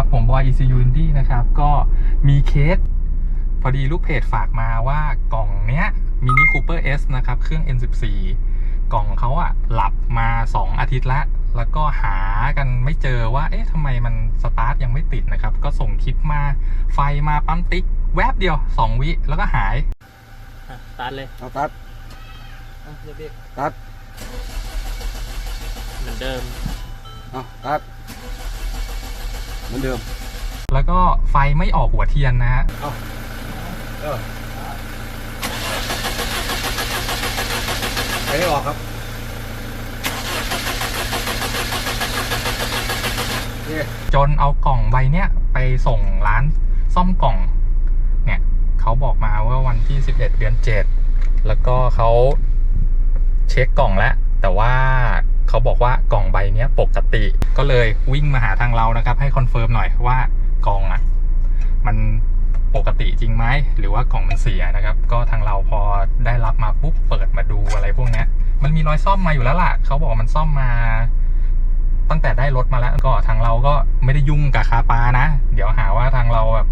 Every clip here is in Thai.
ครับ ผมบอย ECU Indie นะครับ ก็มีเคส พอดีลูกเพจฝากมาว่ากล่องเนี้ย Mini Cooper S นะครับ เครื่อง N14 กล่องเขาอะหลับมา 2 อาทิตย์ละ แล้วก็หากันไม่เจอว่า เอ๊ะทำไมมันสตาร์ทยังไม่ติดนะครับ ก็ส่งคลิปมาไฟมาปั๊มติ๊ก แวบเดียว 2 วิแล้วก็หายอะสตาร์ทเลยเอาตัดอะเรียบเรียบตัดเหมือนเดิมเอาตัด เหมือนเดิม แล้วก็ไฟไม่ออกหัวเทียนนะฮะเอาเออไปให้ออกครับโอเคจนเอากล่องใบเนี้ยไปส่งร้านซ่อมกล่อง เนี่ยเขาบอกมาว่าวันที่ 11 เดือน 7 แล้วก็เขาเช็คกล่องแล้ว แต่ว่า เขาบอกว่ากล่องใบเนี้ยปกติ ก็เลยวิ่งมาหาทางเรานะครับ ให้คอนเฟิร์มหน่อยว่ากล่องอะมันปกติจริงไหมหรือว่ากล่องมันเสียนะครับ ก็ทางเราพอได้รับมาปุ๊บเปิดมาดูอะไรพวกเนี้ยมันมีรอยซ่อมมาอยู่แล้วล่ะเขาบอกมันซ่อมมา ตั้งแต่ได้รถมาแล้วก็ทางเราก็ไม่ได้ยุ่งกับคาปานะ เดี๋ยวหาว่าทางเราแบบ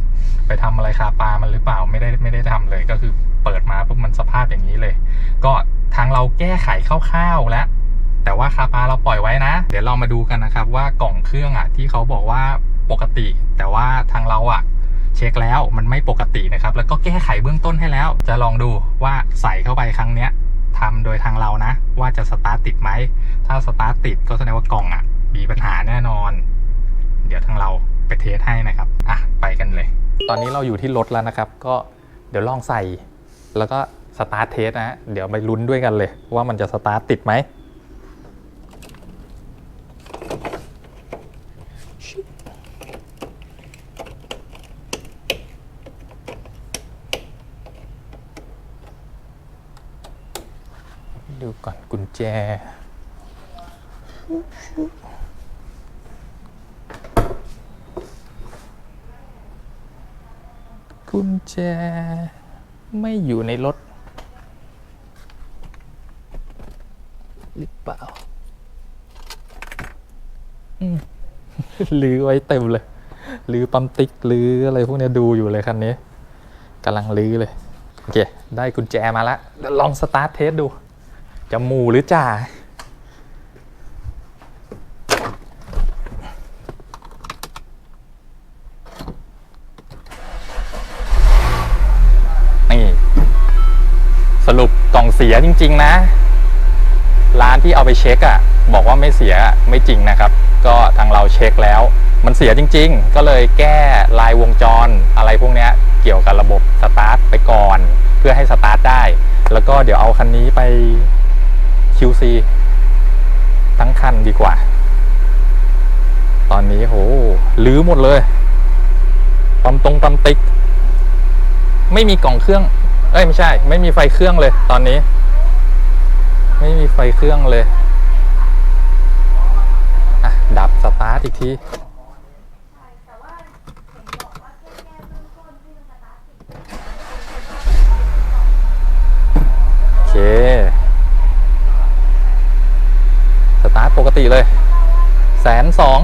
ไปทำอะไรคาปามันหรือเปล่าไม่ได้ไม่ได้ทำเลยก็คือเปิดมาปุ๊บมันสภาพอย่างนี้เลย ก็ทางเราแก้ไขคร่าวๆแล้ว แต่ว่าคาปาเราปล่อยไว้นะ เดี๋ยวเรามาดูกันนะครับว่ากล่องเครื่องอะที่เขาบอกว่าปกติ แต่ว่าทางเราอะเช็คแล้วมันไม่ปกตินะครับ แล้วก็แก้ไขเบื้องต้นให้แล้ว จะลองดูว่าใส่เข้าไปครั้งเนี้ยทำโดยทางเรานะ ว่าจะสตาร์ทติดไหม ถ้าสตาร์ทติดก็แสดงว่ากล่องอะ มีปัญหาแน่นอน เดี๋ยวทางเราไปเทสให้นะครับ อะ ไปกันเลย ตอนนี้เราอยู่ที่รถแล้วนะครับ ก็เดี๋ยวลองใส่ แล้วก็สตาร์ทเทสนะฮะเดี๋ยวไปลุ้นด้วยกันเลย ว่ามันจะสตาร์ทติดไหม ดูก่อนกุญแจ กุญแจ ไม่อยู่ในรถ หรือเปล่า อืม ลือไว้เต็มเลยลือปั๊มติ๊กลืออะไรพวกนี้ดูอยู่เลยคันนี้กำลังลือเลยโอเคได้กุญแจมาแล้วลองสตาร์ทเทสดู จะหมูหรือจ่านี่สรุปกล่องเสียจริง ๆ นะานที่เอาไปเช็คอะ่ะบอกว่าไม่เสียไม่จริงนะครับ ก็ทางเราเช็คแล้ว มันเสียจริง ๆ ก็เลยแก้ลายวงจรอะไรพวกนี้เกี่ยวกับระบบสตาร์ทไปก่อน เพื่อให้สตาร์ทได้ แล้วก็เดี๋ยวเอาคันนี้ไป QC ทั้งคันดีกว่า ตอนนี้โหลื้อหมดเลยปั๊มตรงปั๊มติ๊ก ไม่มีกล่องเครื่อง เอ้ยไม่ใช่ ไม่มีไฟเครื่องเลยตอนนี้ ไม่มีไฟเครื่องเลยอะดับสตาร์ทอีกทีโอเค สตาร์ทปกติเลยแสนสอง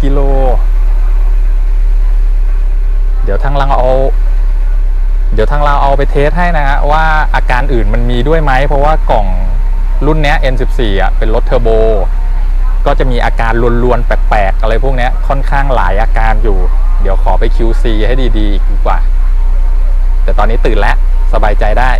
กิโล เดี๋ยวทางเราเอาเดี๋ยวทางเราเอาไปเทสให้นะฮะว่าอาการอื่นมันมีด้วยไหมเพราะว่ากล่อง รุ่นเนี้ย N14 อะเป็นรถเทอร์โบ ก็จะมีอาการลวนๆ แปลกๆ อะไรพวกเนี้ยค่อนข้างหลายอาการอยู่ เดี๋ยวขอไป QC ให้ดีๆ อีกดีกว่า แต่ตอนนี้ตื่นแล้ว สบายใจได้